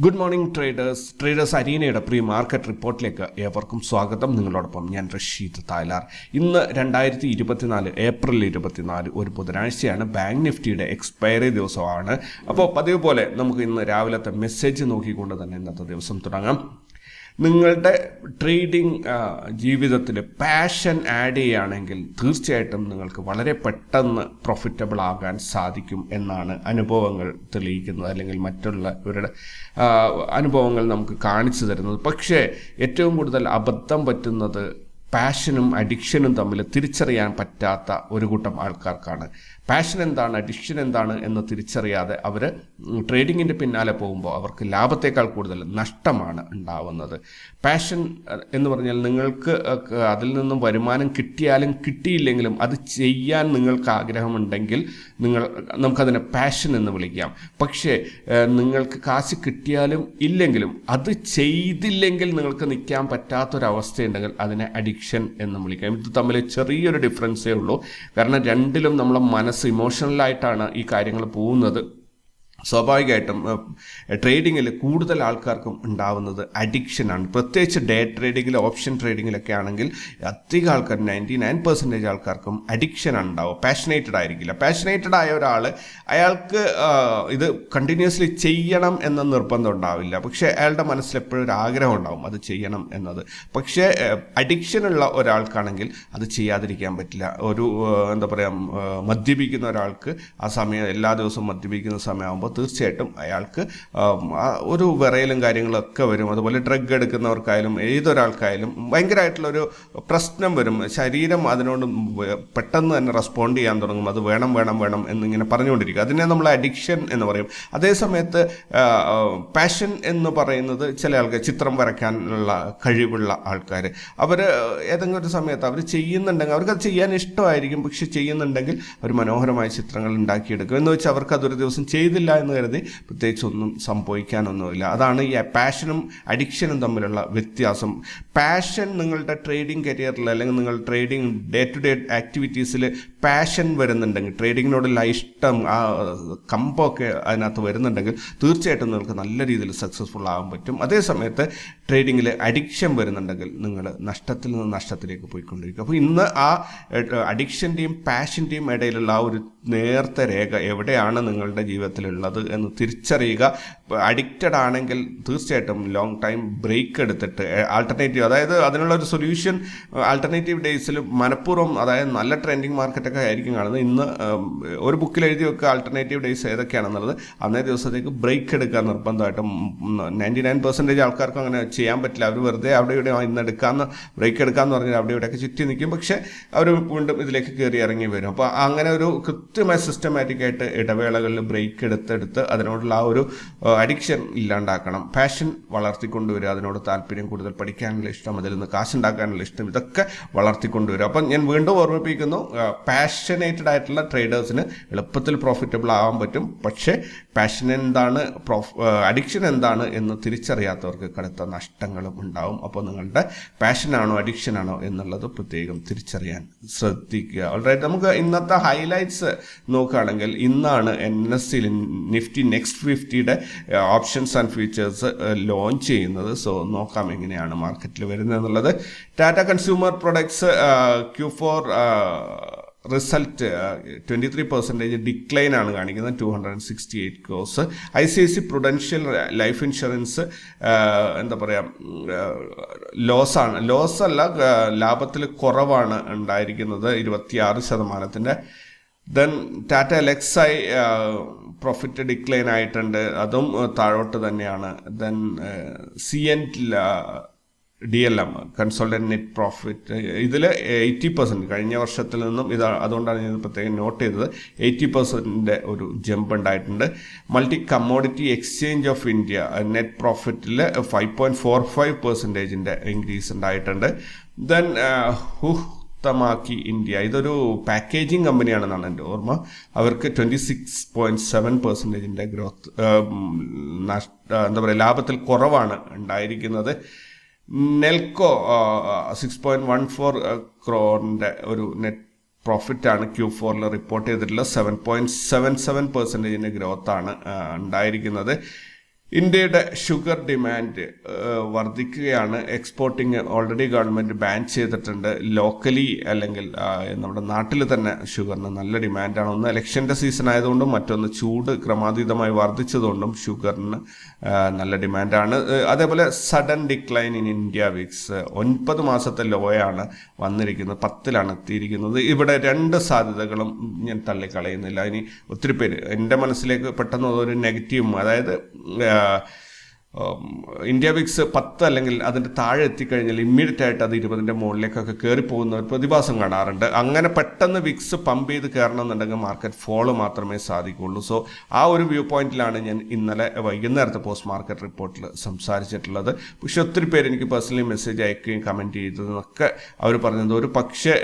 Good morning traders traders അരീനയുടെ pre market റിപ്പോർട്ടിലേക്ക് ഏവർക്കും സ്വാഗതം. നിങ്ങളോടൊപ്പം ഞാൻ റഷീദ് തായ്ലാർ. ഇന്ന് രണ്ടായിരത്തി ഇരുപത്തിനാല് ഏപ്രിൽ ഇരുപത്തിനാല് ഒരു ബുധനാഴ്ചയാണ് ബാങ്ക് നിഫ്റ്റിയുടെ എക്സ്പയറി ദിവസമാണ്. അപ്പോൾ പതിവ് പോലെ നമുക്ക് ഇന്ന് രാവിലത്തെ മെസ്സേജ് നോക്കിക്കൊണ്ട് തന്നെ ഇന്നത്തെ ദിവസം തുടങ്ങാം. നിങ്ങളുടെ ട്രേഡിംഗ് ജീവിതത്തിൽ പാഷൻ ആഡ് ചെയ്യുകയാണെങ്കിൽ തീർച്ചയായിട്ടും നിങ്ങൾക്ക് വളരെ പെട്ടെന്ന് പ്രോഫിറ്റബിൾ ആകാൻ സാധിക്കും എന്നാണ് അനുഭവങ്ങൾ തെളിയിക്കുന്നത്. അല്ലെങ്കിൽ മറ്റുള്ളവരുടെ അനുഭവങ്ങൾ നമുക്ക് കാണിച്ചു തരുന്നത്. പക്ഷേ ഏറ്റവും കൂടുതൽ അബദ്ധം പറ്റുന്നത് പാഷനും അഡിക്ഷനും തമ്മിൽ തിരിച്ചറിയാൻ പറ്റാത്ത ഒരു കൂട്ടം ആൾക്കാർക്കാണ്. പാഷൻ എന്താണ് അഡിക്ഷൻ എന്താണ് എന്ന് തിരിച്ചറിയാതെ അവർ ട്രേഡിങ്ങിന്റെ പിന്നാലെ പോകുമ്പോൾ അവർക്ക് ലാഭത്തേക്കാൾ കൂടുതൽ നഷ്ടമാണ് ഉണ്ടാവുന്നത്. പാഷൻ എന്ന് പറഞ്ഞാൽ നിങ്ങൾക്ക് അതിൽ നിന്നും വരുമാനം കിട്ടിയാലും കിട്ടിയില്ലെങ്കിലും അത് ചെയ്യാൻ നിങ്ങൾക്ക് ആഗ്രഹമുണ്ടെങ്കിൽ നിങ്ങൾ നമുക്കതിനെ പാഷൻ എന്ന് വിളിക്കാം. പക്ഷേ നിങ്ങൾക്ക് കാശ് കിട്ടിയാലും ഇല്ലെങ്കിലും അത് ചെയ്തില്ലെങ്കിൽ നിങ്ങൾക്ക് നിൽക്കാൻ പറ്റാത്തൊരവസ്ഥയുണ്ടെങ്കിൽ അതിനെ അഡിക്ഷൻ എന്ന് വിളിക്കാം. ഇത് തമ്മിൽ ചെറിയൊരു ഡിഫറൻസേ ഉള്ളൂ. കാരണം രണ്ടിലും നമ്മളെ മനസ്സ് ഇമോഷണലായിട്ടാണ് ഈ കാര്യങ്ങൾ പോകുന്നത്. സ്വാഭാവികമായിട്ടും ട്രേഡിങ്ങിൽ കൂടുതൽ ആൾക്കാർക്കും ഉണ്ടാവുന്നത് അഡിക്ഷനാണ് പ്രത്യേകിച്ച് ഡേ ട്രേഡിങ്ങിൽ ഓപ്ഷൻ ട്രേഡിങ്ങിലൊക്കെ ആണെങ്കിൽ അധികം ആൾക്കാർ നയന്റി നയൻ പെർസെന്റേജ് ആൾക്കാർക്കും അഡിക്ഷനാണ് ഉണ്ടാവുക. പാഷനേറ്റഡ് ആയിരിക്കില്ല. പാഷനേറ്റഡ് ആയ ഒരാൾ അയാൾക്ക് ഇത് കണ്ടിന്യൂസ്ലി ചെയ്യണം എന്ന നിർബന്ധം ഉണ്ടാവില്ല. പക്ഷേ അയാളുടെ മനസ്സിൽ എപ്പോഴും ഒരു ആഗ്രഹം ഉണ്ടാവും അത് ചെയ്യണം എന്നത്. പക്ഷേ അഡിക്ഷനുള്ള ഒരാൾക്കാണെങ്കിൽ അത് ചെയ്യാതിരിക്കാൻ പറ്റില്ല. ഒരു എന്താ പറയുക മദ്യപിക്കുന്ന ഒരാൾക്ക് ആ സമയം എല്ലാ ദിവസവും മദ്യപിക്കുന്ന സമയമാകുമ്പോൾ തീർച്ചയായിട്ടും അയാൾക്ക് ഒരു വിറയലും കാര്യങ്ങളൊക്കെ വരും. അതുപോലെ ഡ്രഗ് എടുക്കുന്നവർക്കായാലും ഏതൊരാൾക്കായാലും ഭയങ്കരമായിട്ടുള്ളൊരു പ്രശ്നം വരും. ശരീരം അതിനോട് പെട്ടെന്ന് തന്നെ റെസ്പോണ്ട് ചെയ്യാൻ തുടങ്ങും. അത് വേണം വേണം വേണം എന്നിങ്ങനെ പറഞ്ഞുകൊണ്ടിരിക്കും. അതിനെ നമ്മൾ അഡിക്ഷൻ എന്ന് പറയും. അതേസമയത്ത് പാഷൻ എന്ന് പറയുന്നത് ചില ആൾക്കാർ ചിത്രം വരയ്ക്കാനുള്ള കഴിവുള്ള ആൾക്കാർ അവർ ഏതെങ്കിലും ഒരു സമയത്ത് അവർ ചെയ്യുന്നുണ്ടെങ്കിൽ അവർക്ക് അത് ചെയ്യാൻ ഇഷ്ടമായിരിക്കും. പക്ഷെ ചെയ്യുന്നുണ്ടെങ്കിൽ അവർ മനോഹരമായ ചിത്രങ്ങൾ ഉണ്ടാക്കിയെടുക്കും. എന്ന് വെച്ചാൽ അവർക്ക് അതൊരു ദിവസം ചെയ്തില്ല എന്ന് കരുതി പ്രത്യേകിച്ച് ഒന്നും സംഭവിക്കാനൊന്നുമില്ല. അതാണ് ഈ പാഷനും അഡിക്ഷനും തമ്മിലുള്ള വ്യത്യാസം. പാഷൻ നിങ്ങളുടെ ട്രേഡിംഗ് കരിയറിൽ അല്ലെങ്കിൽ നിങ്ങൾ ട്രേഡിംഗ് ഡേ ടു ഡേ ആക്ടിവിറ്റീസിൽ പാഷൻ വരുന്നുണ്ടെങ്കിൽ ട്രേഡിങ്ങിനോടുള്ള ഇഷ്ടം ആ കമ്പമൊക്കെ അതിനകത്ത് വരുന്നുണ്ടെങ്കിൽ തീർച്ചയായിട്ടും നിങ്ങൾക്ക് നല്ല രീതിയിൽ സക്സസ്ഫുൾ ആകാൻ പറ്റും. അതേ സമയത്ത് ട്രേഡിങ്ങിൽ അഡിക്ഷൻ വരുന്നുണ്ടെങ്കിൽ നിങ്ങൾ നഷ്ടത്തിൽ നിന്ന് നഷ്ടത്തിലേക്ക് പോയിക്കൊണ്ടിരിക്കും അപ്പോൾ ഇന്ന് ആ അഡിക്ഷന്റെയും പാഷന്റെയും ഇടയിലുള്ള ആ ഒരു നേർത്ത രേഖ എവിടെയാണ് നിങ്ങളുടെ ജീവിതത്തിലുള്ളത് എന്ന് തിരിച്ചറിയുക അഡിക്റ്റഡ് ആണെങ്കിൽ തീർച്ചയായിട്ടും ലോങ് ടൈം ബ്രേക്ക് എടുത്തിട്ട് ആൾട്ടർനേറ്റീവ് അതായത് അതിനുള്ള ഒരു സൊല്യൂഷൻ ആൾട്ടർനേറ്റീവ് ഡേയ്സിൽ മനഃപൂർവം അതായത് നല്ല ട്രെൻഡിങ് മാർക്കറ്റൊക്കെ ആയിരിക്കും കാണുന്നത് ഇന്ന് ഒരു ബുക്കിൽ എഴുതി വെക്കുക ആൾട്ടർനേറ്റീവ് ഡേയ്സ് ഏതൊക്കെയാണെന്നുള്ളത് അന്നേ ദിവസത്തേക്ക് ബ്രേക്ക് എടുക്കാൻ നിർബന്ധമായിട്ടും നയന്റി നയൻ പെർസെന്റേജ് ആൾക്കാർക്കും അങ്ങനെ ചെയ്യാൻ പറ്റില്ല. അവർ വെറുതെ അവിടെ ഇവിടെ ഇന്ന് എടുക്കാമെന്ന് ബ്രേക്ക് എടുക്കാമെന്ന് പറഞ്ഞാൽ അവിടെ ഇവിടെയൊക്കെ ചുറ്റി നിൽക്കും. പക്ഷേ അവർ വീണ്ടും ഇതിലേക്ക് കയറി ഇറങ്ങി വരും. അപ്പോൾ അങ്ങനെ ഒരു കൃത്യമായ സിസ്റ്റമാറ്റിക് ആയിട്ട് ഇടവേളകളിൽ ബ്രേക്ക് എടുത്തെടുത്ത് അതിനോടുള്ള ആ ഒരു അഡിക്ഷൻ ഇല്ലാണ്ടാക്കണം. പാഷൻ വളർത്തിക്കൊണ്ടുവരിക അതിനോട് താല്പര്യം കൂടുതൽ പഠിക്കാനുള്ള ഇഷ്ടം അതിൽ നിന്ന് കാശുണ്ടാക്കാനുള്ള ഇഷ്ടം ഇതൊക്കെ വളർത്തിക്കൊണ്ടുവരും അപ്പം ഞാൻ വീണ്ടും ഓർമ്മിപ്പിക്കുന്നു പാഷനേറ്റഡ് ആയിട്ടുള്ള ട്രേഡേഴ്സിന് എളുപ്പത്തിൽ പ്രോഫിറ്റബിൾ ആവാൻ പറ്റും. പക്ഷേ പാഷൻ എന്താണ് അഡിക്ഷൻ എന്താണ് എന്ന് തിരിച്ചറിയാത്തവർക്ക് കടുത്ത നഷ്ടങ്ങളും ഉണ്ടാവും. അപ്പോൾ നിങ്ങളുടെ പാഷനാണോ അഡിക്ഷൻ ആണോ എന്നുള്ളത് പ്രത്യേകം തിരിച്ചറിയാൻ ശ്രദ്ധിക്കുക. ഓൾറൈറ്റ് നമുക്ക് ഇന്നത്തെ ഹൈലൈറ്റ്സ് നോക്കുകയാണെങ്കിൽ ഇന്നാണ് N S C Nifty next ഫിഫ്റ്റിയുടെ options and features launch ചെയ്യുന്നത്. സോ നോക്കാം എങ്ങനെയാണ് മാർക്കറ്റിൽ വരുന്നത് എന്നുള്ളത്. Tata consumer products Q four result twenty three percentage decline ആണ് കാണിക്കുന്നത് two hundred sixty eight cross I C I C Prudential life insurance എന്താ പറയുക ലോസാണ് ലോസ് അല്ല ലാഭത്തിൽ കുറവാണ് ഉണ്ടായിരിക്കുന്നത് ഇരുപത്തിയാറ് ശതമാനത്തിന്റെ then Tata Elxsi profit decline ആയിട്ടുണ്ട് അതും താഴോട്ട് തന്നെയാണ്. Then C N D L M consultant net profit ഇതിൽ എയ്റ്റി പെർസെന്റ് കഴിഞ്ഞ വർഷത്തിൽ നിന്നും ഇത് അതുകൊണ്ടാണ് ഞാൻ പ്രത്യേകം നോട്ട് ചെയ്തത്. എയ്റ്റി പെർസെന്റിന്റെ ഒരു ജമ്പ് ഉണ്ടായിട്ടുണ്ട്. Multi commodity exchange of India net പ്രോഫിറ്റിൽ five point four five പെർസെന്റേജിന്റെ ഇൻക്രീസ് ഉണ്ടായിട്ടുണ്ട്. ദെൻ ഹുത്തമാക്കി ഇന്ത്യ ഇതൊരു പാക്കേജിങ് കമ്പനിയാണെന്നാണ് എന്റെ ഓർമ്മ. അവർക്ക് ട്വന്റി സിക്സ് പോയിന്റ് സെവൻ പെർസെന്റേജിന്റെ ഗ്രോത്ത് എന്താ പറയുക ലാഭത്തിൽ കുറവാണ് ഉണ്ടായിരിക്കുന്നത്. Nelco six point one four ക്രോറിന്റെ ഒരു നെറ്റ് പ്രോഫിറ്റ് ആണ് ക്യൂ ഫോറിൽ റിപ്പോർട്ട് ചെയ്തിട്ടുള്ളത് സെവൻ പോയിന്റ് സെവൻ സെവൻ പെർസെന്റേജിന്റെ ഗ്രോത്താണ് ഉണ്ടായിരിക്കുന്നത്. ഇന്ത്യയുടെ ഷുഗർ ഡിമാൻഡ് വർദ്ധിക്കുകയാണ്. എക്സ്പോർട്ടിങ് ഓൾറെഡി ഗവൺമെന്റ് ബാൻ ചെയ്തിട്ടുണ്ട്. ലോക്കലി അല്ലെങ്കിൽ നമ്മുടെ നാട്ടിൽ തന്നെ ഷുഗറിന് നല്ല ഡിമാൻഡാണ്. ഒന്ന് ഇലക്ഷന്റെ സീസൺ ആയതുകൊണ്ടും മറ്റൊന്ന് ചൂട് ക്രമാതീതമായി വർദ്ധിച്ചതുകൊണ്ടും ഷുഗറിന് നല്ല ഡിമാൻഡാണ്. അതേപോലെ sudden decline in India VIX ഒൻപത് മാസത്തെ ലോയാണ് വന്നിരിക്കുന്നത് പത്തിലാണ് എത്തിയിരിക്കുന്നത്. ഇവിടെ രണ്ട് സാധ്യതകളും ഞാൻ തള്ളിക്കളയുന്നില്ല. ഇനി ഒത്തിരി പേര് എന്റെ മനസ്സിലേക്ക് പെട്ടെന്ന് ഒരു നെഗറ്റീവും അതായത് ആ, ഉം, ഇന്ത്യ വിക്സ് പത്ത് അല്ലെങ്കിൽ അതിന്റെ താഴെ എത്തിക്കഴിഞ്ഞാൽ ഇമ്മീഡിയറ്റ് ആയിട്ട് അത് ഇരുപതിന്റെ മുകളിലേക്കൊക്കെ കയറിപ്പോകുന്ന ഒരു പ്രതിഭാസം കാണാറുണ്ട്. അങ്ങനെ പെട്ടെന്ന് വിക്സ് പമ്പ് ചെയ്ത് കയറണം എന്നുണ്ടെങ്കിൽ മാർക്കറ്റ് ഫോൾ മാത്രമേ സാധിക്കുള്ളൂ സോ ആ ഒരു വ്യൂ പോയിന്റിലാണ് ഞാൻ ഇന്നലെ വൈകുന്നേരത്തെ പോസ്റ്റ് മാർക്കറ്റ് റിപ്പോർട്ടിൽ സംസാരിച്ചിട്ടുള്ളത്. പക്ഷെ ഒത്തിരി പേര് എനിക്ക് പേഴ്സണലി മെസ്സേജ് അയക്കുകയും കമന്റ് ചെയ്തതെന്നൊക്കെ അവർ പറഞ്ഞത് ഒരു പക്ഷേ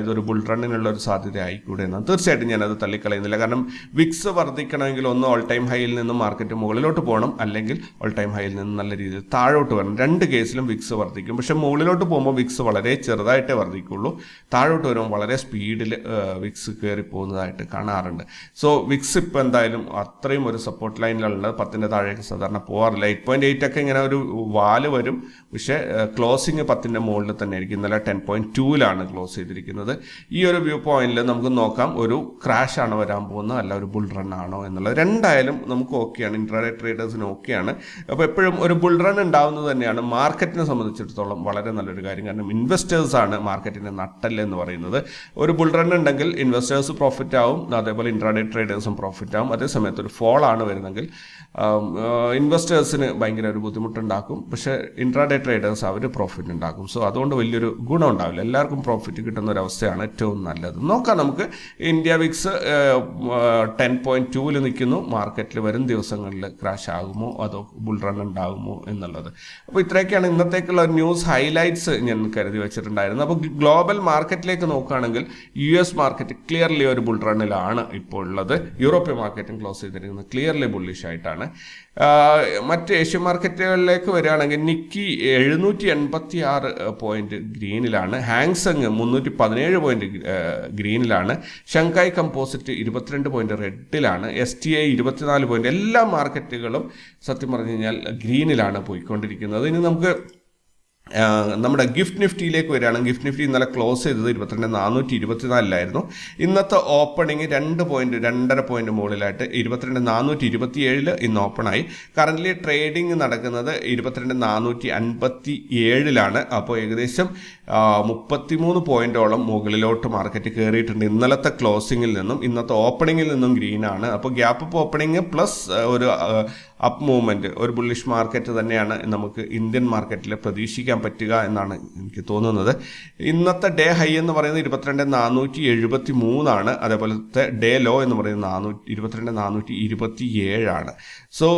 ഇതൊരു ബുൾ റണ്ണിനുള്ള ഒരു സാധ്യത ആയിക്കൂടെ എന്നാണ്. തീർച്ചയായിട്ടും ഞാനത് തള്ളിക്കളയുന്നില്ല. കാരണം വിക്സ് വർദ്ധിക്കണമെങ്കിൽ ഒന്ന് ഓൾ ടൈം ഹൈയിൽ നിന്ന് മാർക്കറ്റ് മുകളിലോട്ട് പോകണം. അല്ലെങ്കിൽ ഓൾ ടൈം ഹൈയിൽ നിന്ന് നല്ല രീതിയിൽ താഴോട്ട് വരണം. രണ്ട് കേസിലും വിക്സ് വർദ്ധിക്കും. പക്ഷെ മുകളിലോട്ട് പോകുമ്പോൾ വിക്സ് വളരെ ചെറുതായിട്ടേ വർദ്ധിക്കുള്ളൂ. താഴോട്ട് വരുമ്പോൾ വളരെ സ്പീഡിൽ വിക്സ് കയറി പോകുന്നതായിട്ട് കാണാറുണ്ട്. സോ വിക്സ് ഇപ്പോൾ എന്തായാലും അത്രയും ഒരു സപ്പോർട്ട് ലൈനിലുള്ളത് പത്തിന്റെ താഴേക്ക് സാധാരണ പോകാറില്ല എയ്റ്റ് പോയിന്റ് എയ്റ്റ് ഒക്കെ ഇങ്ങനെ ഒരു വാൽ വരും. പക്ഷേ ക്ലോസിങ് പത്തിന്റെ മുകളിൽ തന്നെ ആയിരിക്കും. ഇന്നലെ ടെൻ പോയിന്റ് ടൂവിലാണ് ക്ലോസ് ചെയ്തിരിക്കുന്നത്. ഈ ഒരു വ്യൂ പോയിന്റിൽ നമുക്ക് നോക്കാം. ഒരു ക്രാഷ് ആണ് വരാൻ പോകുന്നത്. അല്ല ഒരു ബുൾ റൺ ആണോ എന്നുള്ളത്. രണ്ടായാലും നമുക്ക് ഓക്കെയാണ് ഇൻട്രാഡേ ട്രേഡേഴ്സിന് ഓക്കെയാണ് അപ്പോൾ എപ്പോഴും ഒരു ബുൾ റൺ ഉണ്ടാവുന്നത് തന്നെയാണ് മാർക്കറ്റിനെ സംബന്ധിച്ചിടത്തോളം വളരെ നല്ലൊരു കാര്യം. കാരണം ഇൻവെസ്റ്റേഴ്സ് ആണ് മാർക്കറ്റിന്റെ നട്ടൽ എന്ന് പറയുന്നത്. ഒരു ബുൾ റൺ ഉണ്ടെങ്കിൽ ഇൻവെസ്റ്റേഴ്സ് പ്രോഫിറ്റ് ആവും അതേപോലെ ഇൻട്രാഡേ ട്രേഡേഴ്സും പ്രോഫിറ്റ് ആവും. അതേ സമയത്ത് ഒരു ഫോൾ ആണ് വരുന്നെങ്കിൽ ഇൻവെസ്റ്റേഴ്സിന് ഭയങ്കര ഒരു ബുദ്ധിമുട്ടുണ്ടാക്കും. പക്ഷേ ഇൻട്രാഡേ ട്രേഡേഴ്സ് അവർ പ്രോഫിറ്റ് ഉണ്ടാക്കും. സോ അതുകൊണ്ട് വലിയൊരു ഗുണം ഉണ്ടാവില്ല. എല്ലാവർക്കും പ്രോഫിറ്റ് കിട്ടുന്ന ഒരു അവസ്ഥയാണ് ഏറ്റവും നല്ലത്. നോക്കാം നമുക്ക്. ഇന്ത്യ വിക്സ് ടെൻ പോയിന്റ് ടൂവിൽ നിൽക്കുന്നു. മാർക്കറ്റിൽ വരും ദിവസങ്ങളിൽ ക്രാഷ് ആകുമോ? അതോ ബുൾ റൺ ഉണ്ടാകുമോ എന്നുള്ളത്. അപ്പോൾ ഇത്രയൊക്കെയാണ് ഇന്നത്തേക്കുള്ള ന്യൂസ് ഹൈലൈറ്റ്സ് ഞാൻ കരുതി വെച്ചിട്ടുണ്ടായിരുന്നു അപ്പോൾ ഗ്ലോബൽ മാർക്കറ്റിലേക്ക് നോക്കുകയാണെങ്കിൽ യു എസ് മാർക്കറ്റ് ക്ലിയർലി ഒരു ബുൾ റണ്ണിലാണ് ഇപ്പോൾ ഉള്ളത്. യൂറോപ്യൻ മാർക്കറ്റും ക്ലോസ് ചെയ്തിരിക്കുന്നത് ക്ലിയർലി ബുള്ളിഷ് ആയിട്ടാണ്. മറ്റ് ഏഷ്യൻ മാർക്കറ്റുകളിലേക്ക് വരികയാണെങ്കിൽ നിക്കി എഴുന്നൂറ്റി എൺപത്തി ആറ് പോയിന്റ് ഗ്രീനിലാണ് ഹാങ്സങ് മുന്നൂറ്റി പതിനേഴ് പോയിന്റ് ഗ്രീനിലാണ്. ഷങ്കായ് കമ്പോസിറ്റ് ഇരുപത്തിരണ്ട് പോയിന്റ് റെഡിലാണ് എസ് ടി ഐ ഇരുപത്തിനാല് പോയിന്റ് എല്ലാ മാർക്കറ്റുകളും സത്യം പറഞ്ഞു കഴിഞ്ഞാൽ ഗ്രീനിലാണ് പോയിക്കൊണ്ടിരിക്കുന്നത്. ഇനി നമുക്ക് നമ്മുടെ ഗിഫ്റ്റ് നിഫ്റ്റിയിലേക്ക് വരികയാണെങ്കിൽ ഗിഫ്റ്റ് നിഫ്റ്റി ഇന്നലെ ക്ലോസ് ചെയ്തത് ഇരുപത്തിരണ്ട് നാനൂറ്റി ഇരുപത്തിനാലിലായിരുന്നു ഇന്നത്തെ ഓപ്പണിംഗ് രണ്ട് പോയിന്റ് രണ്ടര പോയിന്റ് മുകളിലായിട്ട് ഇരുപത്തിരണ്ട് നാനൂറ്റി ഇരുപത്തിയേഴിൽ ഇന്ന് ഓപ്പണായി. കറന്റ് ട്രേഡിംഗ് നടക്കുന്നത് ഇരുപത്തിരണ്ട് നാനൂറ്റി അൻപത്തി ഏഴിലാണ് അപ്പോൾ ഏകദേശം മുപ്പത്തിമൂന്ന് പോയിന്റോളം മുകളിലോട്ട് മാർക്കറ്റ് കയറിയിട്ടുണ്ട്. ഇന്നലത്തെ ക്ലോസിംഗിൽ നിന്നും ഇന്നത്തെ ഓപ്പണിംഗിൽ നിന്നും ഗ്രീൻ ആണ്. അപ്പോൾ ഗ്യാപ്പ് അപ്പ് ഓപ്പണിംഗ് പ്ലസ് ഒരു അപ്പ് മൂവ്മെന്റ് ഒരു ബുള്ളിഷ് മാർക്കറ്റ് തന്നെയാണ് നമുക്ക് ഇന്ത്യൻ മാർക്കറ്റിൽ പ്രതീക്ഷിക്കാൻ പറ്റുക എന്നാണ് എനിക്ക് തോന്നുന്നത്. ഇന്നത്തെ ഡേ ഹൈ എന്ന് പറയുന്നത് ഇരുപത്തിരണ്ട് നാനൂറ്റി എഴുപത്തി മൂന്നാണ് അതേപോലത്തെ ഡേ ലോ എന്ന് പറയുന്നത് നാനൂറ്റി ഇരുപത്തിരണ്ട് നാനൂറ്റി ഇരുപത്തി ഏഴാണ് സോ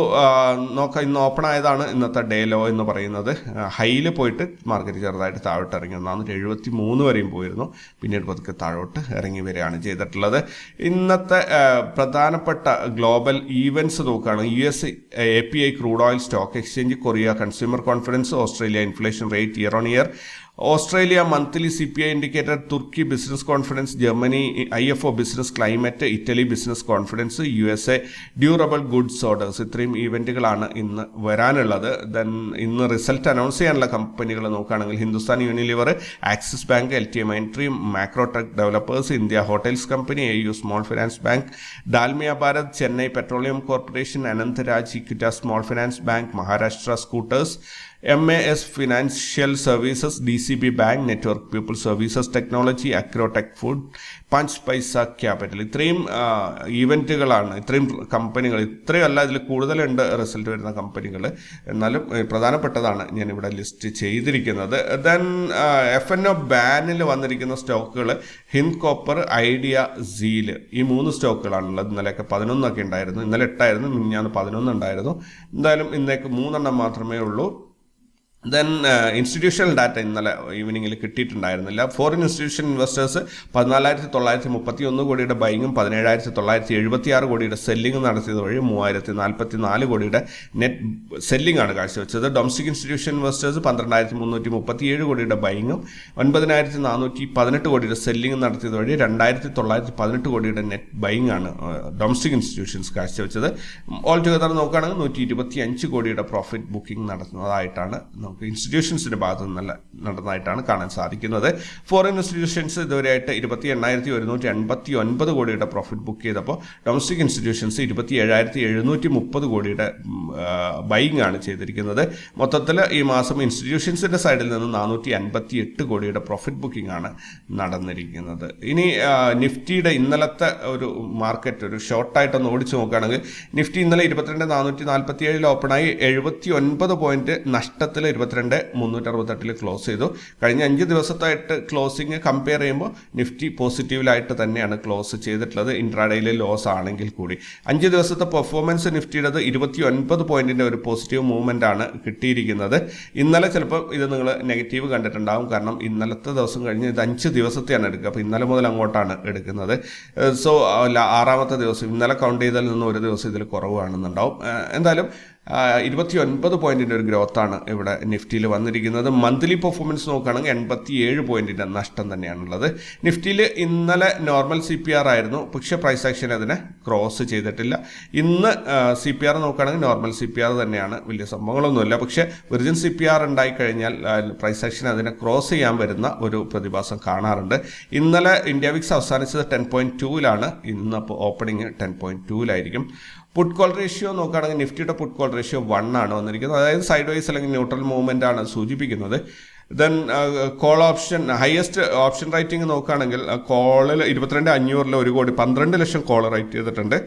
നോക്ക ഇന്ന് ഓപ്പൺ ആയതാണ് ഇന്നത്തെ ഡേ ലോ എന്ന് പറയുന്നത്. ഹൈയിൽ പോയിട്ട് മാർക്കറ്റ് ചെറുതായിട്ട് താഴോട്ട് ഇറങ്ങി. നാനൂറ്റി എഴുപത്തി മൂന്ന് വരെയും പോയിരുന്നു. പിന്നീട് പതുക്കെ താഴോട്ട് ഇറങ്ങി വരികയാണ് ചെയ്തിട്ടുള്ളത്. ഇന്നത്തെ പ്രധാനപ്പെട്ട ഗ്ലോബൽ ഈവൻസ് നോക്കുകയാണ് U S A P I crude oil stock exchange Korea consumer confidence Australia inflation rate year on year Australia monthly C P I indicator Turkey business confidence Germany I F O business climate Italy business confidence U S A durable goods orders ഇത്രയും ഈവന്റുകളാണ് ഇന്ന് വരാനുള്ളത്. Then ഇന്ന് result announce ചെയ്യാനുള്ള കമ്പനികൾ നോക്കുകയാണെങ്കിൽ Hindustan Unilever Axis bank L T M entry Macrotech developers India hotels company A U small finance bank Dalmia Bharat Chennai petroleum corporation Anantraj Equitas small finance bank Maharashtra scooters M A S financial services D C B bank network people services technology agrotech food Panch Paisa capital ഇത്രയും ഈവന്റുകളാണ് ഇത്രയും കമ്പനികൾ ഇത്രയും അല്ല ഇതിൽ കൂടുതലുണ്ട് result വരുന്ന കമ്പനികൾ എന്നാലും പ്രധാനപ്പെട്ടതാണ് ഞാനിവിടെ ലിസ്റ്റ് ചെയ്തിരിക്കുന്നത്. ദെൻ എഫ് എൻ ഒ ബാനിൽ വന്നിരിക്കുന്ന സ്റ്റോക്കുകൾ ഹിന്ദ് കോപ്പർ ഐഡിയ സീൽ ഈ മൂന്ന് സ്റ്റോക്കുകളാണുള്ളത് ഇന്നലെയൊക്കെ പതിനൊന്നൊക്കെ ഉണ്ടായിരുന്നു. ഇന്നലെ എട്ടായിരുന്നു. മിഞ്ഞാന്ന് പതിനൊന്ന് ഉണ്ടായിരുന്നു. എന്തായാലും ഇന്നേക്ക് മൂന്നെണ്ണം മാത്രമേ ഉള്ളൂ. ദെൻ ഇൻസ്റ്റിറ്റ്യൂഷണൽ ഡാറ്റ ഇന്നലെ ഈവനിങ്ങിൽ കിട്ടിയിട്ടുണ്ടായിരുന്നില്ല. ഫോറിൻ ഇൻസ്റ്റിറ്റ്യൂഷൻ ഇൻവെസ്റ്റേഴ്സ് പതിനാലായിരത്തി തൊള്ളായിരത്തി മുപ്പത്തി ഒന്ന് കോടിയുടെ ബൈങ്ങും പതിനേഴായിരത്തി തൊള്ളായിരത്തി എഴുപത്തി ആറ് കോടിയുടെ സെല്ലിങ്ങും നടത്തിയത് വഴി മൂവായിരത്തി നാൽപ്പത്തി നാല് കോടിയുടെ നെറ്റ് സെല്ലിംഗ് ആണ് കാഴ്ചവെച്ചത്. ഡൊമസ്റ്റിക് ഇൻസ്റ്റിറ്റ്യൂഷൻ ഇൻവെസ്റ്റേഴ്സ് പന്ത്രണ്ടായിരത്തി മുന്നൂറ്റി മുപ്പത്തി ഏഴ് കോടിയുടെ ബൈങ്ങും ഒൻപതിനായിരത്തി നാനൂറ്റി പതിനെട്ട് കോടിയുടെ സെല്ലിംഗ് നടത്തിയത് വഴി രണ്ടായിരത്തി തൊള്ളായിരത്തി പതിനെട്ട് കോടിയുടെ നെറ്റ് ബൈങ് ആണ് ഡൊമസ്റ്റിക് ഇൻസ്റ്റിറ്റ്യൂഷൻസ് കാഴ്ചവെച്ചത്. ഓൾ ടുഗദർ നോക്കുകയാണെങ്കിൽ നൂറ്റി ഇരുപത്തി അഞ്ച് കോടിയുടെ പ്രോഫിറ്റ് ബുക്കിംഗ് നടത്തുന്നതായിട്ടാണ് നമുക്ക് ഇൻസ്റ്റിറ്റ്യൂഷൻസിന്റെ ഭാഗത്ത് നല്ല നടന്നതായിട്ടാണ് കാണാൻ സാധിക്കുന്നത്. ഫോറിൻ ഇൻസ്റ്റിറ്റ്യൂഷൻസ് ഇതുവരെയായിട്ട് ഇരുപത്തി എണ്ണായിരത്തി ഒരുന്നൂറ്റി എൺപത്തി ഒൻപത് കോടിയുടെ പ്രോഫിറ്റ് ബുക്ക് ചെയ്തപ്പോൾ ഡൊമസ്റ്റിക് ഇൻസ്റ്റിറ്റ്യൂഷൻസ് ഇരുപത്തി ഏഴായിരത്തി എഴുന്നൂറ്റി മുപ്പത് കോടിയുടെ ബൈങ് ആണ് ചെയ്തിരിക്കുന്നത്. മൊത്തത്തിൽ ഈ മാസം ഇൻസ്റ്റിറ്റ്യൂഷൻസിന്റെ സൈഡിൽ നിന്ന് നാനൂറ്റി അൻപത്തി എട്ട് കോടിയുടെ പ്രോഫിറ്റ് ബുക്കിംഗ് ആണ് നടന്നിരിക്കുന്നത്. ഇനി നിഫ്റ്റിയുടെ ഇന്നലത്തെ ഒരു മാർക്കറ്റ് ഒരു ഷോർട്ടായിട്ടൊന്ന് ഓടിച്ചു നോക്കുകയാണെങ്കിൽ നിഫ്റ്റി ഇന്നലെ ഇരുപത്തിരണ്ട് നാനൂറ്റി നാൽപ്പത്തി ഏഴിൽ ഓപ്പണായി എഴുപത്തി ഒൻപത് പോയിന്റ് നഷ്ടത്തിൽ ഇരുപത്തിരണ്ട് മുന്നൂറ്റി അറുപത്തെട്ടിൽ ക്ലോസ് ചെയ്തു. കഴിഞ്ഞ അഞ്ച് ദിവസത്തായിട്ട് ക്ലോസിംഗ് കമ്പയർ ചെയ്യുമ്പോൾ നിഫ്റ്റി പോസിറ്റീവിലായിട്ട് തന്നെയാണ് ക്ലോസ് ചെയ്തിട്ടുള്ളത്. ഇൻട്രാഡേയിലെ ലോസ് ആണെങ്കിൽ കൂടി. അഞ്ച് ദിവസത്തെ പെർഫോമൻസ് നിഫ്റ്റിയുടെ ഇരുപത്തി ഒൻപത് പോയിന്റിന്റെ ഒരു പോസിറ്റീവ് മൂവ്മെന്റ് ആണ് കിട്ടിയിരിക്കുന്നത്. ഇന്നലെ ചിലപ്പോൾ ഇത് നിങ്ങൾ നെഗറ്റീവ് കണ്ടിട്ടുണ്ടാകും കാരണം ഇന്നലത്തെ ദിവസം കഴിഞ്ഞ് ഇത് അഞ്ച് ദിവസത്തെയാണ് എടുക്കുക. അപ്പോൾ ഇന്നലെ മുതൽ അങ്ങോട്ടാണ് എടുക്കുന്നത്. സോ ആറാമത്തെ ദിവസം ഇന്നലെ കൗണ്ട് ചെയ്തതിൽ നിന്ന് ഒരു ദിവസം ഇതിൽ കുറവാണെന്നുണ്ടാവും. എന്തായാലും ഇരുപത്തി ഒൻപത് പോയിന്റിന്റെ ഒരു ഗ്രോത്താണ് ഇവിടെ നിഫ്റ്റിയിൽ വന്നിരിക്കുന്നത്. മന്ത്ലി പെർഫോമൻസ് നോക്കുകയാണെങ്കിൽ എൺപത്തി ഏഴ് പോയിന്റിന്റെ നഷ്ടം തന്നെയാണുള്ളത്. നിഫ്റ്റിയിൽ ഇന്നലെ നോർമൽ സി പി ആർ ആയിരുന്നു. പക്ഷേ പ്രൈസ് ആക്ഷൻ അതിനെ ക്രോസ് ചെയ്തിട്ടില്ല. ഇന്ന് സി പി ആർ നോക്കുകയാണെങ്കിൽ നോർമൽ സി പി ആർ തന്നെയാണ്. വലിയ സംഭവങ്ങളൊന്നുമില്ല. പക്ഷേ ഒറിജിൻ സി പി ആർ ഉണ്ടായി കഴിഞ്ഞാൽ പ്രൈസ് ആക്ഷൻ അതിനെ ക്രോസ് ചെയ്യാൻ വരുന്ന ഒരു പ്രതിഭാസം കാണാറുണ്ട്. ഇന്നലെ ഇന്ത്യ വിക്സ് അവസാനിച്ചത് ടെൻ പോയിന്റ് ടൂവിലാണ് ഇന്ന് അപ്പോൾ ഓപ്പണിംഗ് ടെൻ പോയിന്റ് ടൂവിലായിരിക്കും പുട്ട് കോൾ റേഷ്യോ നോക്കുകയാണെങ്കിൽ നിഫ്റ്റിയുടെ പുട്ട് കോൾ റേഷ്യോ വൺ ആണ് വന്നിരിക്കുന്നത്. അതായത് സൈഡ് വൈസ് അല്ലെങ്കിൽ ന്യൂട്രൽ മൂവ്മെന്റ് ആണ് സൂചിപ്പിക്കുന്നത്. Then call option highest option writing നോക്കുകയാണെങ്കിൽ കോളിൽ ഇരുപത്തിരണ്ട് അഞ്ഞൂറിൽ ഒരു കോടി പന്ത്രണ്ട് ലക്ഷം കോൾ റൈറ്റ് ചെയ്തിട്ടുണ്ട്.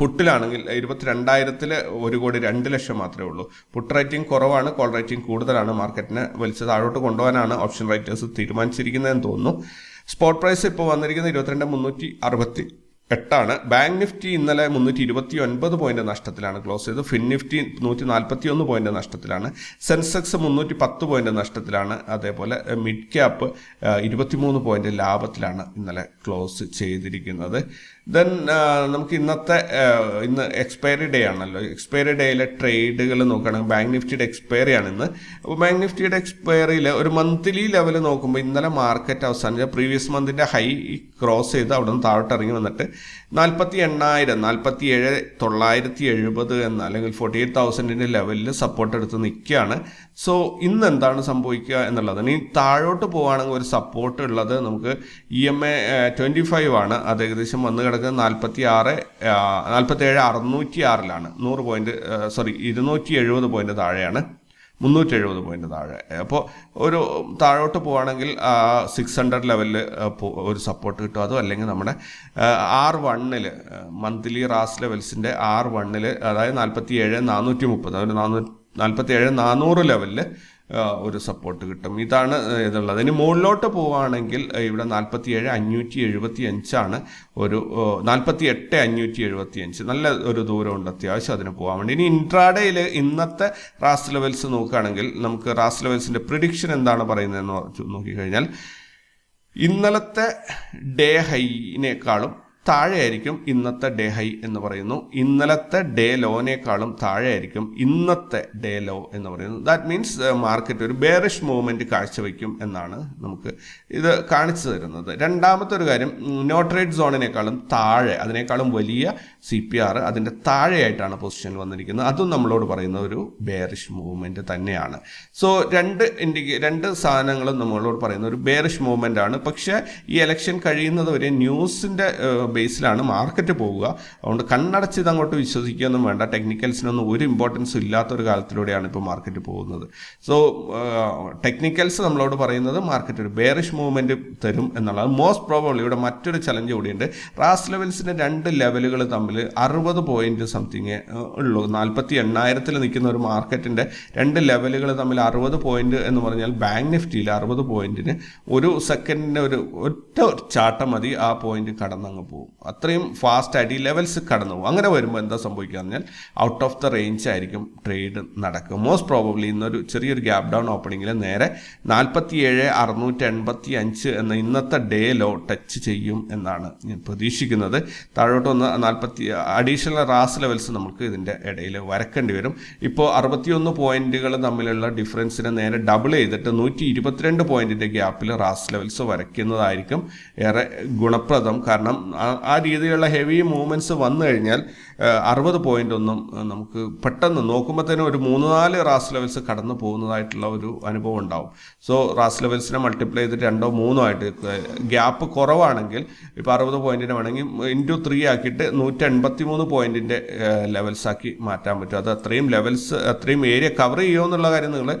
പുട്ടിലാണെങ്കിൽ ഇരുപത്തിരണ്ടായിരത്തിൽ ഒരു കോടി രണ്ട് ലക്ഷം മാത്രമേ ഉള്ളൂ. പുട്ട് റേറ്റിംഗ് കുറവാണ് കോൾ റേറ്റിംഗ് കൂടുതലാണ് മാർക്കറ്റിനെ വലിച്ച് താഴോട്ട് കൊണ്ടുപോകാനാണ് ഓപ്ഷൻ റൈറ്റേഴ്സ് തീരുമാനിച്ചിരിക്കുന്നതെന്ന് തോന്നുന്നു. സ്പോട്ട് പ്രൈസ് ഇപ്പോൾ വന്നിരിക്കുന്നത് ഇരുപത്തിരണ്ട് മുന്നൂറ്റി അറുപത്തി എട്ടാണ്. ബാങ്ക് നിഫ്റ്റി ഇന്നലെ മുന്നൂറ്റി ഇരുപത്തി ഒൻപത് പോയിന്റ് നഷ്ടത്തിലാണ് ക്ലോസ് ചെയ്തത്. ഫിൻ നിഫ്റ്റി നൂറ്റി നാൽപ്പത്തി ഒന്ന് പോയിന്റ് നഷ്ടത്തിലാണ്. സെൻസെക്സ് മുന്നൂറ്റി പത്ത് പോയിന്റ് നഷ്ടത്തിലാണ്. അതേപോലെ മിഡ് ക്യാപ്പ് ഇരുപത്തിമൂന്ന് പോയിന്റ് ലാഭത്തിലാണ് ഇന്നലെ ക്ലോസ് ചെയ്തിരിക്കുന്നത്. ദെൻ നമുക്ക് ഇന്നത്തെ ഇന്ന് എക്സ്പയറി ഡേ ആണല്ലോ. എക്സ്പയറി ഡേയിലെ ട്രേഡുകൾ നോക്കുകയാണെങ്കിൽ ബാങ്ക് നിഫ്റ്റിയുടെ എക്സ്പയറി ആണ് ഇന്ന് അപ്പോൾ ബാങ്ക് നിഫ്റ്റിയുടെ എക്സ്പയറിയിൽ ഒരു മന്ത്ലി ലെവൽ നോക്കുമ്പോൾ ഇന്നലെ മാർക്കറ്റ് അവസാനിച്ച പ്രീവിയസ് മന്തിന്റെ ഹൈ ക്രോസ് ചെയ്ത് അവിടെ നിന്ന് താഴോട്ട് ഇറങ്ങി വന്നിട്ട് നാൽപ്പത്തി എണ്ണായിരം നാൽപ്പത്തി ഏഴ് തൊള്ളായിരത്തി എഴുപത് എന്ന അല്ലെങ്കിൽ ഫോർട്ടി എയ്റ്റ് തൗസൻഡിന്റെ ലെവലിൽ സപ്പോർട്ട് എടുത്ത് നിൽക്കുകയാണ്. സോ ഇന്ന് എന്താണ് സംഭവിക്കുക എന്നുള്ളത്? ഇനി താഴോട്ട് പോവുകയാണെങ്കിൽ ഒരു സപ്പോർട്ട് ഉള്ളത് നമുക്ക് E M A twenty five ആണ്. അത് ഏകദേശം വന്ന് കിടക്കുന്നത് നാൽപ്പത്തി ആറ് നാൽപ്പത്തി ഏഴ് അറുന്നൂറ്റി ആറിലാണ് നൂറ് പോയിന്റ് സോറി ഇരുന്നൂറ്റി എഴുപത് പോയിന്റ് താഴെയാണ്. മുന്നൂറ്റി എഴുപത് പോയിന്റ് താഴെ. അപ്പോൾ ഒരു താഴോട്ട് പോവുകയാണെങ്കിൽ സിക്സ് ഹൺഡ്രഡ് ലെവലിൽ ഒരു സപ്പോർട്ട് കിട്ടും. അതോ അല്ലെങ്കിൽ നമ്മുടെ ആർ വണ്ണിൽ മന്ത്ലി റാസ് ലെവൽസിന്റെ ആർ വണ്ണിൽ അതായത് നാൽപ്പത്തി ഏഴ് നാനൂറ്റി മുപ്പത് അതൊരു നാനൂറ്റി നാൽപ്പത്തി ഏഴ് നാനൂറ് ലെവലിൽ ഒരു സപ്പോർട്ട് കിട്ടും. ഇതാണ് ഇതുള്ളത്. ഇനി മുകളിലോട്ട് പോവുകയാണെങ്കിൽ ഇവിടെ നാൽപ്പത്തി ഏഴ് അഞ്ഞൂറ്റി എഴുപത്തി അഞ്ചാണ് ഒരു നാൽപ്പത്തി എട്ട് അഞ്ഞൂറ്റി എഴുപത്തി അഞ്ച് നല്ല ഒരു ദൂരമുണ്ട് അത്യാവശ്യം അതിന് പോകാൻ വേണ്ടി. ഇനി ഇൻട്രാഡേയിൽ ഇന്നത്തെ റാസ് ലെവൽസ് നോക്കുകയാണെങ്കിൽ നമുക്ക് റാസ് ലെവൽസിന്റെ പ്രിഡിക്ഷൻ എന്താണ് പറയുന്നതെന്ന് നോക്കിക്കഴിഞ്ഞാൽ ഇന്നലത്തെ ഡേ ഹൈനേക്കാളും താഴെയായിരിക്കും ഇന്നത്തെ ഡേ ഹൈ എന്ന് പറയുന്നു. ഇന്നലത്തെ ഡേ ലോനേക്കാളും താഴെയായിരിക്കും ഇന്നത്തെ ഡേ ലോ എന്ന് പറയുന്നു. ദാറ്റ് മീൻസ് മാർക്കറ്റ് ഒരു ബേറിഷ് മൂവ്മെന്റ് കാഴ്ചവെക്കും എന്നാണ് നമുക്ക് ഇത് കാണിച്ചു തരുന്നത്. രണ്ടാമത്തെ ഒരു കാര്യം നോട്ട് റേറ്റ് സോണിനേക്കാളും താഴെ അതിനേക്കാളും വലിയ സി പി ആർ അതിന്റെ താഴെയായിട്ടാണ് പൊസിഷൻ വന്നിരിക്കുന്നത്. അതും നമ്മളോട് പറയുന്ന ഒരു ബേറിഷ് മൂവ്മെന്റ് തന്നെയാണ്. സോ രണ്ട് ഇൻഡിക്കേ രണ്ട് സാധനങ്ങളും നമ്മളോട് പറയുന്ന ഒരു ബേറിഷ് മൂവ്മെന്റ് ആണ്. പക്ഷേ ഈ എലക്ഷൻ കഴിയുന്നത് വരെ ന്യൂസിന്റെ ബേസിലാണ് മാർക്കറ്റ് പോവുക അതുകൊണ്ട് കണ്ണടച്ച് ഇതങ്ങോട്ട് വിശ്വസിക്കുകയൊന്നും വേണ്ട. ടെക്നിക്കൽസിനൊന്നും ഒരു ഇമ്പോർട്ടൻസും ഇല്ലാത്തൊരു കാലത്തിലൂടെയാണ് ഇപ്പോൾ മാർക്കറ്റ് പോകുന്നത്. സോ ടെക്നിക്കൽസ് നമ്മളോട് പറയുന്നത് മാർക്കറ്റ് ഒരു ബേറിഷ് മൂവ്മെന്റ് തരും എന്നുള്ളത് മോസ്റ്റ് പ്രോബബ്ലി ഇവിടെ മറ്റൊരു ചലഞ്ച് കൂടിയുണ്ട്. റാസ് ലെവൽസിന്റെ രണ്ട് ലെവലുകൾ തമ്മിൽ തമ്മിൽ അറുപത് പോയിന്റ് സംതിങ് ഉള്ളൂ. നാൽപ്പത്തി എണ്ണായിരത്തിൽ നിൽക്കുന്ന ഒരു മാർക്കറ്റിന്റെ രണ്ട് ലെവലുകൾ തമ്മിൽ അറുപത് പോയിന്റ് എന്ന് പറഞ്ഞാൽ ബാങ്ക് നിഫ്റ്റിയിൽ അറുപത് പോയിന്റിന് ഒരു സെക്കൻഡിന്റെ ഒരു ഒറ്റ ചാട്ടം മതി ആ പോയിന്റ് കടന്നങ്ങ് പോകും അത്രയും ഫാസ്റ്റ് ആയിട്ട് ഈ ലെവൽസ് കടന്നു പോകും അങ്ങനെ വരുമ്പോൾ എന്താ സംഭവിക്കുക പറഞ്ഞാൽ ഔട്ട് ഓഫ് ദ റേഞ്ച് ആയിരിക്കും ട്രേഡ് നടക്കുക. മോസ്റ്റ് പ്രോബബ്ലി ഇന്നൊരു ചെറിയൊരു ഗ്യാപ് ഡൗൺ ഓപ്പണിങ്ങിൽ നേരെ നാൽപ്പത്തി ഏഴ് അറുന്നൂറ്റി എൺപത്തി അഞ്ച് എന്ന ഇന്നത്തെ ഡേ ലോ ടച്ച് ചെയ്യും എന്നാണ് ഞാൻ പ്രതീക്ഷിക്കുന്നത്. താഴോട്ടൊന്ന് നാൽപ്പത്തി അഡീഷണൽ റാസ് ലെവൽസ് നമുക്ക് ഇതിന്റെ ഇടയിൽ വരക്കേണ്ടി വരും. ഇപ്പോൾ അറുപത്തിയൊന്ന് പോയിന്റുകൾ തമ്മിലുള്ള ഡിഫറൻസിനെ നേരെ ഡബിൾ ചെയ്തിട്ട് നൂറ്റി ഇരുപത്തിരണ്ട് പോയിന്റിന്റെ ഗ്യാപ്പിൽ റാസ് ലെവൽസ് വരയ്ക്കുന്നതായിരിക്കും ഏറെ ഗുണപ്രദം. കാരണം ആ- രീതിയിലുള്ള ഹെവി മൂവ്മെന്റ്സ് വന്നു കഴിഞ്ഞാൽ അറുപത് പോയിന്റ് ഒന്നും നമുക്ക് പെട്ടെന്ന് നോക്കുമ്പോൾ തന്നെ ഒരു മൂന്ന് നാല് റാസ് ലെവൽസ് കടന്നു പോകുന്നതായിട്ടുള്ള ഒരു അനുഭവം ഉണ്ടാവും. സോ റാസ് ലെവൽസിനെ മൾട്ടിപ്ലൈ ചെയ്തിട്ട് രണ്ടോ മൂന്നോ ആയിട്ട് ഗ്യാപ്പ് കുറവാണെങ്കിൽ ഇപ്പോൾ അറുപത് പോയിന്റിന് വേണമെങ്കിൽ ഇന്റു ത്രീ ആക്കിയിട്ട് നൂറ്റി എൺപത്തി മൂന്ന് പോയിന്റിന്റെ ലെവൽസ് ആക്കി മാറ്റാൻ പറ്റും. അത് അത്രയും ലെവൽസ് അത്രയും ഏരിയ കവർ ചെയ്യുമോ എന്നുള്ള കാര്യം നിങ്ങൾ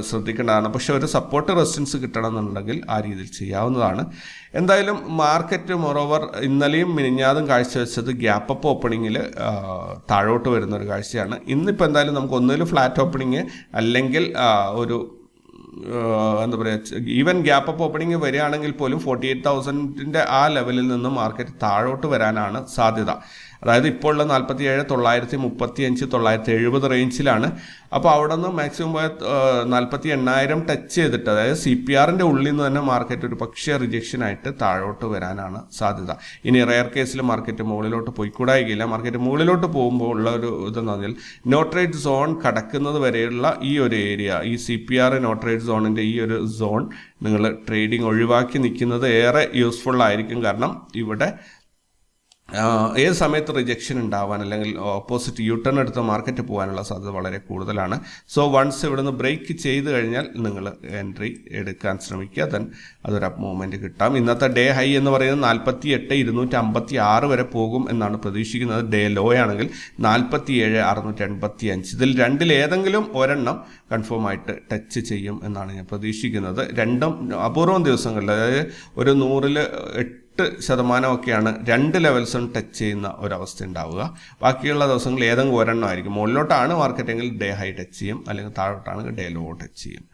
ശ്രദ്ധിക്കേണ്ടതാണ്. പക്ഷേ ഒരു സപ്പോർട്ട് റെസിസ്റ്റൻസ് കിട്ടണമെന്നുണ്ടെങ്കിൽ ആ രീതിയിൽ ചെയ്യാവുന്നതാണ്. എന്തായാലും മാർക്കറ്റ് മൊറോവർ ഇന്നലെയും മിനിഞ്ഞാതും കാഴ്ചവെച്ചത് ഗ്യാപ്പ് അപ്പ് ഓപ്പണിങ്ങിൽ താഴോട്ട് വരുന്ന ഒരു കാഴ്ചയാണ്. ഇന്നിപ്പോൾ എന്തായാലും നമുക്ക് ഒന്നുകിൽ ഫ്ലാറ്റ് ഓപ്പണിങ് അല്ലെങ്കിൽ ഒരു എന്താ പറയുക ഈവൻ ഗ്യാപ്പ് അപ്പ് ഓപ്പണിംഗ് വരികയാണെങ്കിൽ പോലും ഫോർട്ടി എയ്റ്റ് തൗസൻഡിന്റെ ആ ലെവലിൽ നിന്ന് മാർക്കറ്റ് താഴോട്ട് വരാനാണ് സാധ്യത. അതായത് ഇപ്പോൾ ഉള്ള നാൽപ്പത്തി ഏഴ് തൊള്ളായിരത്തി മുപ്പത്തി അഞ്ച് തൊള്ളായിരത്തി എഴുപത് റേഞ്ചിലാണ്. അപ്പോൾ അവിടെ നിന്ന് മാക്സിമം പോയ നാൽപ്പത്തി എണ്ണായിരം ടച്ച് ചെയ്തിട്ട് അതായത് സി പി ആറിന്റെ ഉള്ളിൽ നിന്ന് തന്നെ മാർക്കറ്റ് ഒരു പക്ഷേ റിജക്ഷൻ ആയിട്ട് താഴോട്ട് വരാനാണ് സാധ്യത. ഇനി റെയർ കേസിൽ മാർക്കറ്റ് മുകളിലോട്ട് പോയിക്കൂടായിക്കില്ല മാർക്കറ്റ് മുകളിലോട്ട് പോകുമ്പോൾ ഉള്ള ഒരു ഇതെന്ന് പറഞ്ഞാൽ നോട്രേറ്റ് സോൺ കടക്കുന്നത് വരെയുള്ള ഈ ഒരു ഏരിയ ഈ സി പി ആർ നോട്രേറ്റ് സോണിന്റെ ഈ ഒരു സോൺ നിങ്ങൾ ട്രേഡിംഗ് ഒഴിവാക്കി നിൽക്കുന്നത് ഏറെ യൂസ്ഫുൾ ആയിരിക്കും. കാരണം ഇവിടെ ഏത് സമയത്ത് റിജക്ഷൻ ഉണ്ടാവാൻ അല്ലെങ്കിൽ ഓപ്പോസിറ്റ് യു ടേൺ എടുത്ത് മാർക്കറ്റ് പോകാനുള്ള സാധ്യത വളരെ കൂടുതലാണ്. സോ വൺസ് ഇവിടുന്ന് ബ്രേക്ക് ചെയ്ത് കഴിഞ്ഞാൽ നിങ്ങൾ എൻട്രി എടുക്കാൻ ശ്രമിക്കുക. ദെൻ അതൊരു അപ്പ് മൂവ്മെന്റ് കിട്ടാം. ഇന്നത്തെ ഡേ ഹൈ എന്ന് പറയുന്നത് നാൽപ്പത്തി എട്ട് ഇരുന്നൂറ്റി അമ്പത്തി ആറ് വരെ പോകും എന്നാണ് പ്രതീക്ഷിക്കുന്നത്. ഡേ ലോ ആണെങ്കിൽ നാൽപ്പത്തി ഏഴ് അറുന്നൂറ്റി എൺപത്തി അഞ്ച് ഇതിൽ രണ്ടിൽ ഏതെങ്കിലും ഒരെണ്ണം കൺഫേം ആയിട്ട് ടച്ച് ചെയ്യും എന്നാണ് ഞാൻ പ്രതീക്ഷിക്കുന്നത്. രണ്ടും അപൂർവം ദിവസങ്ങളിൽ അതായത് ഒരു നൂറിൽ എട്ട് എട്ട് ശതമാനമൊക്കെയാണ് രണ്ട് ലെവൽസും ടച്ച് ചെയ്യുന്ന ഒരവസ്ഥ ഉണ്ടാവുക. ബാക്കിയുള്ള ദിവസങ്ങളിൽ ഏതെങ്കിലും ഒരെണ്ണം ആയിരിക്കും. മുകളിലോട്ടാണ് മാർക്കറ്റെങ്കിൽ ഡേ ഹൈ ടച്ച് ചെയ്യും. അല്ലെങ്കിൽ താഴോട്ടാണെങ്കിൽ ഡേ ലോ ടച്ച് ചെയ്യും.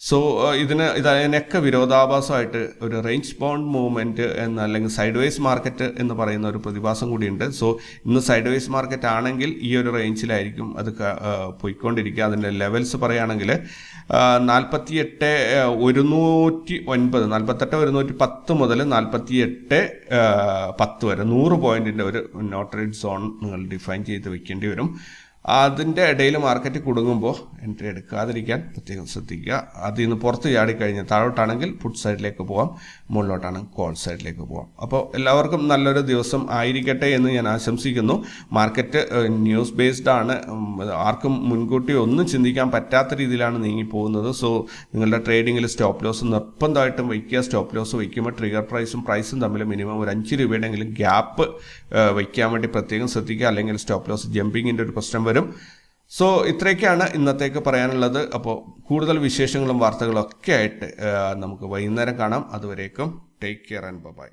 സോ ഇതിന് ഇതിനൊക്കെ വിരോധാഭാസമായിട്ട് ഒരു റേഞ്ച് ബോണ്ട് മൂവ്മെന്റ് എന്ന് അല്ലെങ്കിൽ സൈഡ് വൈസ് മാർക്കറ്റ് എന്ന് പറയുന്ന ഒരു പ്രതിഭാസം കൂടിയുണ്ട്. സോ ഇന്ന് സൈഡ് വൈസ് മാർക്കറ്റ് ആണെങ്കിൽ ഈ ഒരു റേഞ്ചിലായിരിക്കും അത് പോയിക്കൊണ്ടിരിക്കുക. അതിന്റെ ലെവൽസ് പറയുകയാണെങ്കിൽ നാൽപ്പത്തി എട്ട് ഒരുന്നൂറ്റി ഒൻപത് നാൽപ്പത്തെട്ട് ഒരുന്നൂറ്റി പത്ത് മുതൽ നാൽപ്പത്തി എട്ട് പത്ത് വരെ നൂറ് പോയിന്റിന്റെ ഒരു നോട്ടറേറ്റ് സോൺ നിങ്ങൾ ഡിഫൈൻ ചെയ്ത് വെക്കേണ്ടി വരും. അതിന്റെ ഇടയിൽ മാർക്കറ്റ് കുടുങ്ങുമ്പോൾ എൻട്രി എടുക്കാതിരിക്കാൻ പ്രത്യേകം ശ്രദ്ധിക്കുക. അതിൽ നിന്ന് പുറത്ത് ചാടിക്കഴിഞ്ഞാൽ താഴോട്ടാണെങ്കിൽ പുട്ട് സൈഡിലേക്ക് പോകാം മുകളിലോട്ടാണെങ്കിൽ കോൾ സൈഡിലേക്ക് പോകാം അപ്പോൾ എല്ലാവർക്കും നല്ലൊരു ദിവസം ആയിരിക്കട്ടെ എന്ന് ഞാൻ ആശംസിക്കുന്നു. മാർക്കറ്റ് ന്യൂസ് ബേസ്ഡ് ആണ്. ആർക്കും മുൻകൂട്ടി ഒന്നും ചിന്തിക്കാൻ പറ്റാത്ത രീതിയിലാണ് നീങ്ങി പോകുന്നത്. സോ നിങ്ങളുടെ ട്രേഡിങ്ങിൽ സ്റ്റോപ്പ് ലോസ് നിർബന്ധമായിട്ടും വയ്ക്കുക. സ്റ്റോപ്പ് ലോസ് വയ്ക്കുമ്പോൾ ട്രിഗർ പ്രൈസും പ്രൈസും തമ്മിൽ മിനിമം ഒരു അഞ്ച് രൂപയുടെങ്കിലും ഗ്യാപ്പ് വയ്ക്കാൻ വേണ്ടി പ്രത്യേകം ശ്രദ്ധിക്കുക. അല്ലെങ്കിൽ സ്റ്റോപ്പ് ലോസ് ജമ്പിങ്ങിന്റെ ഒരു പ്രശ്നം വരും. സോ ഇത്രയൊക്കെയാണ് ഇന്നത്തേക്ക് പറയാനുള്ളത്. അപ്പോൾ കൂടുതൽ വിശേഷങ്ങളും വാർത്തകളും ഒക്കെ ആയിട്ട് നമുക്ക് വൈകുന്നേരം കാണാം. അതുവരേക്കും ടേക്ക് കെയർ ആൻഡ് ബൈ